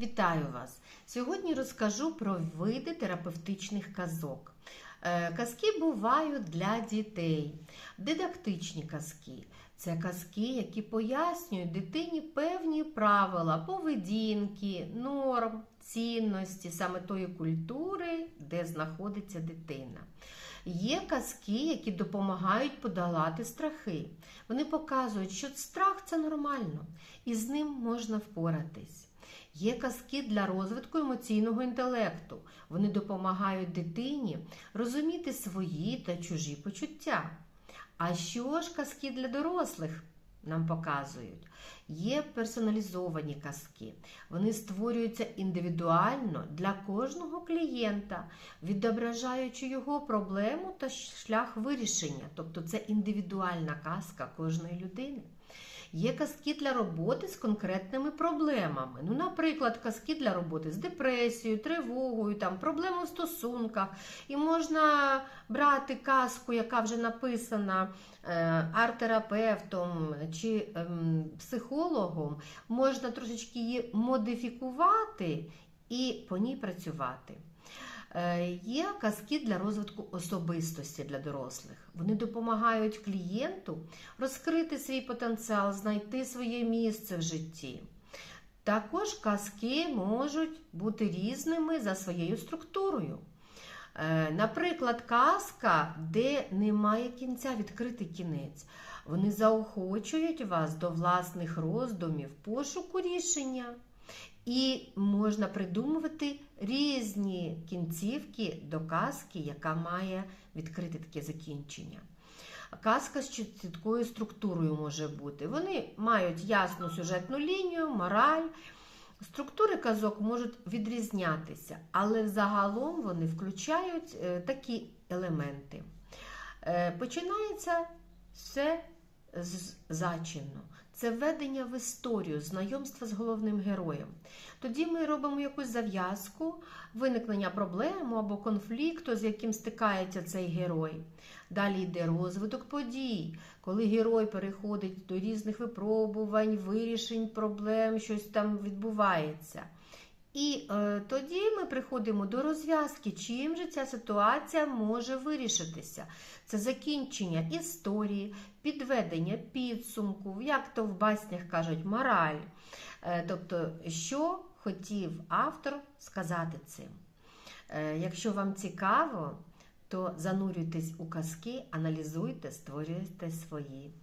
Вітаю вас! Сьогодні розкажу про види терапевтичних казок. Е, Казки бувають для дітей. Дидактичні казки це казки, які пояснюють дитині певні правила поведінки, норм, цінності, саме тої культури, де знаходиться дитина. Є казки, які допомагають подолати страхи. Вони показують, що страх це нормально, і з ним можна впоратись. Є казки для розвитку емоційного інтелекту. Вони допомагають дитині розуміти свої та чужі почуття. А що ж казки для дорослих нам показують? Є персоналізовані казки. Вони створюються індивідуально для кожного клієнта, відображаючи його проблему та шлях вирішення. Тобто це індивідуальна казка кожної людини. Є казки для роботи з конкретними проблемами. Ну, наприклад, казки для роботи з депресією, тривогою, там, проблеми в стосунках. І можна брати казку, яка вже написана е, арт-терапевтом чи ем, психологом, можна трошечки її модифікувати і по ній працювати. Е, Є казки для розвитку особистості для дорослих. Вони допомагають клієнту розкрити свій потенціал, знайти своє місце в житті. Також казки можуть бути різними за своєю структурою. Е, Наприклад, казка, де немає кінця, відкритий кінець. Вони заохочують вас до власних роздумів, пошуку рішення. І можна придумувати різні кінцівки до казки, яка має відкрити таке закінчення. Казка з чіткою структурою може бути. Вони мають ясну сюжетну лінію, мораль. Структури казок можуть відрізнятися, але загалом вони включають е, такі елементи. Е, Починається все з зачину. Це введення в історію, знайомства з головним героєм. Тоді ми робимо якусь зав'язку, виникнення проблеми або конфлікту, з яким стикається цей герой. Далі йде розвиток подій, коли герой переходить до різних випробувань, вирішень проблем, щось там відбувається. І е, тоді ми приходимо до розв'язки, чим же ця ситуація може вирішитися. Це закінчення історії, підведення підсумку, як то в баснях кажуть, мораль. Е, тобто, що хотів автор сказати цим. Е, якщо вам цікаво, то занурюйтесь у казки, аналізуйте, створюйте свої.